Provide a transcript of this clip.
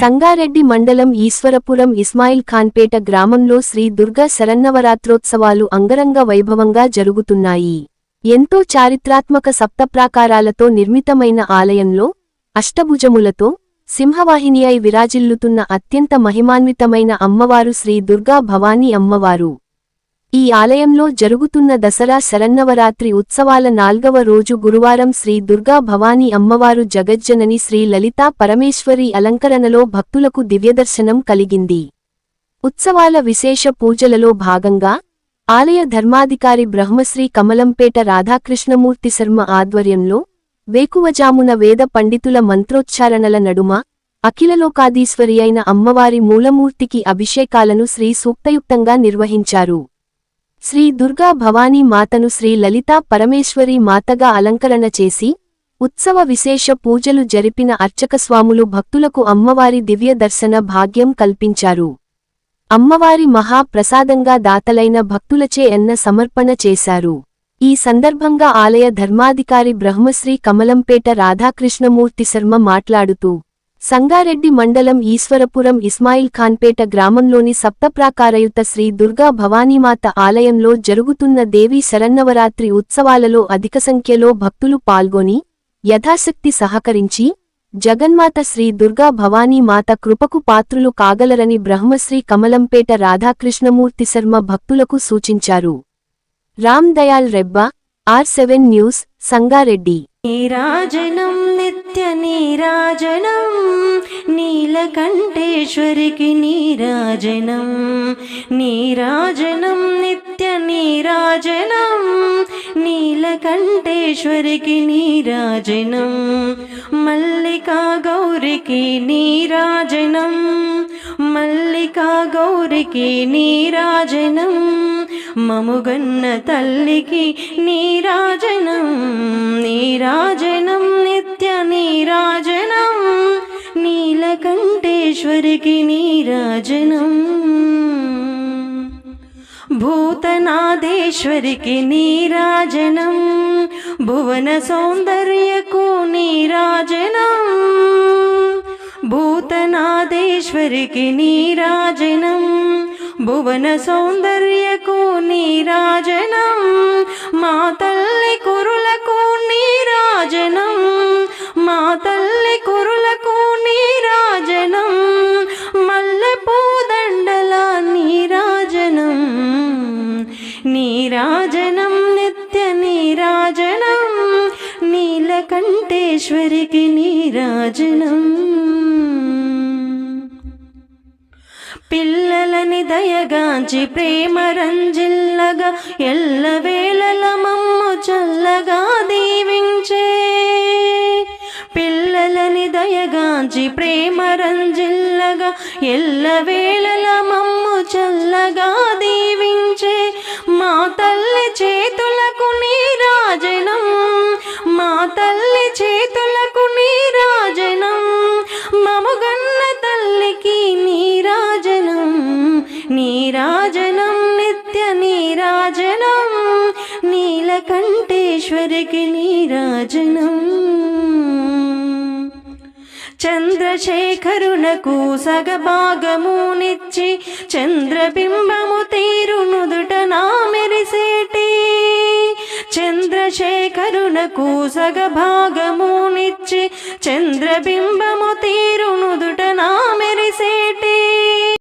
సంగారెడ్డి మండలం ఈశ్వరపురం ఇస్మాయిల్ ఖాన్పేట గ్రామంలో శ్రీ దుర్గా శరన్నవరాత్రోత్సవాలు అంగరంగ వైభవంగా జరుగుతున్నాయి. ఎంతో చారిత్రాత్మక సప్తప్రాకారాలతో నిర్మితమైన ఆలయంలో అష్టభుజములతో సింహవాహినియై విరాజిల్లుతున్న అత్యంత మహిమాన్వితమైన అమ్మవారు శ్రీ దుర్గా భవానీ అమ్మవారు. ఈ ఆలయంలో జరుగుతున్న దసరా శరన్నవరాత్రి ఉత్సవాల నాల్గవ రోజు గురువారం శ్రీ దుర్గా భవానీ అమ్మవారు జగజ్జనని శ్రీ లలితా పరమేశ్వరి అలంకరణలో భక్తులకు దివ్యదర్శనం కలిగింది. ఉత్సవాల విశేష పూజలలో భాగంగా ఆలయ ధర్మాధికారి బ్రహ్మశ్రీ కమలంపేట రాధాకృష్ణమూర్తి శర్మ ఆధ్వర్యంలో వేకువజామున వేద పండితుల మంత్రోచ్చారణల నడుమ అఖిలలోకాదీశ్వరి అయిన అమ్మవారి మూలమూర్తికి అభిషేకాలను శ్రీ సూక్తయుక్తంగా నిర్వహించారు. శ్రీ దుర్గా భవానీ మాతను శ్రీ లలితా పరమేశ్వరి మాతగా అలంకరణ చేసి ఉత్సవ విశేష పూజలు జరిపిన అర్చకస్వాములు భక్తులకు అమ్మవారి దివ్య దర్శన భాగ్యం కల్పించారు. అమ్మవారి మహా ప్రసాదంగా దాతలైన భక్తులచే ఎన్న సమర్పణ చేశారు. ఈ సందర్భంగా ఆలయ ధర్మాధికారి బ్రహ్మశ్రీ కమలంపేట రాధాకృష్ణమూర్తి శర్మ మాట్లాడుతూ సంగారెడ్డి మండలం ఈశ్వరపురం ఇస్మాయిల్ ఖాన్పేట గ్రామంలోని సప్తప్రాకారయుత శ్రీ దుర్గా భవానీమాత ఆలయంలో జరుగుతున్న దేవీ శరన్నవరాత్రి ఉత్సవాలలో అధిక సంఖ్యలో భక్తులు పాల్గొని యథాశక్తి సహకరించి జగన్మాత శ్రీ దుర్గా భవానీమాత కృపకు పాత్రులు కాగలరని బ్రహ్మశ్రీ కమలంపేట రాధాకృష్ణమూర్తి శర్మ భక్తులకు సూచించారు. Ram Dayal Rebba R seven news Sangareddy. నీరాజనం నిత్య నీరాజనం నీలకంఠేశ్వరికి నీరాజనం. నీరాజనం నిత్య నీరాజనం నీలకంఠేశ్వరికి నీరాజనం. మల్లికా గౌరికి నీరాజనం మల్లికా గౌరికి నీరాజనం. మముగన్న తల్లికి నీరాజనం నీరాజనం నిత్య నీరాజనం నీలకంఠేశ్వరికి నీరాజనం. భూతనాదేశ్వరికి నీరాజనం భువన సౌందర్యకు నీరాజనం భూతనాదేశ్వరికి నీరాజనం. భువన సౌందర్యకు నీరాజనం మా తల్లి కురులకు నీరాజనం మా తల్లి కురులకు నీరాజనం మల్లె పూదండల నీరాజనం నీరాజనం నిత్య నీరాజనం నీలకంఠేశ్వరికి నీరాజనం. దయగాంచి ప్రేమ రంజిల్లగా ఎల్లవేళల మమ్ము చల్లగా దీవించే. పిల్లలని దయగాంచి ప్రేమ రంజిల్లగా ఎల్లవేళల మమ్ము చల్లగా దీవించే. మా తల్లి చేతులు నీలకంఠేశ్వరికి నీరాజనం. చంద్రశేఖరునకు సగభాగమునిచ్చి చంద్రబింబము తీరునుదుట నా మెరిసేటి చంద్రశేఖరునకు సగభాగమునిచ్చి చంద్రబింబము తీరునుదుట నా మెరిసేటి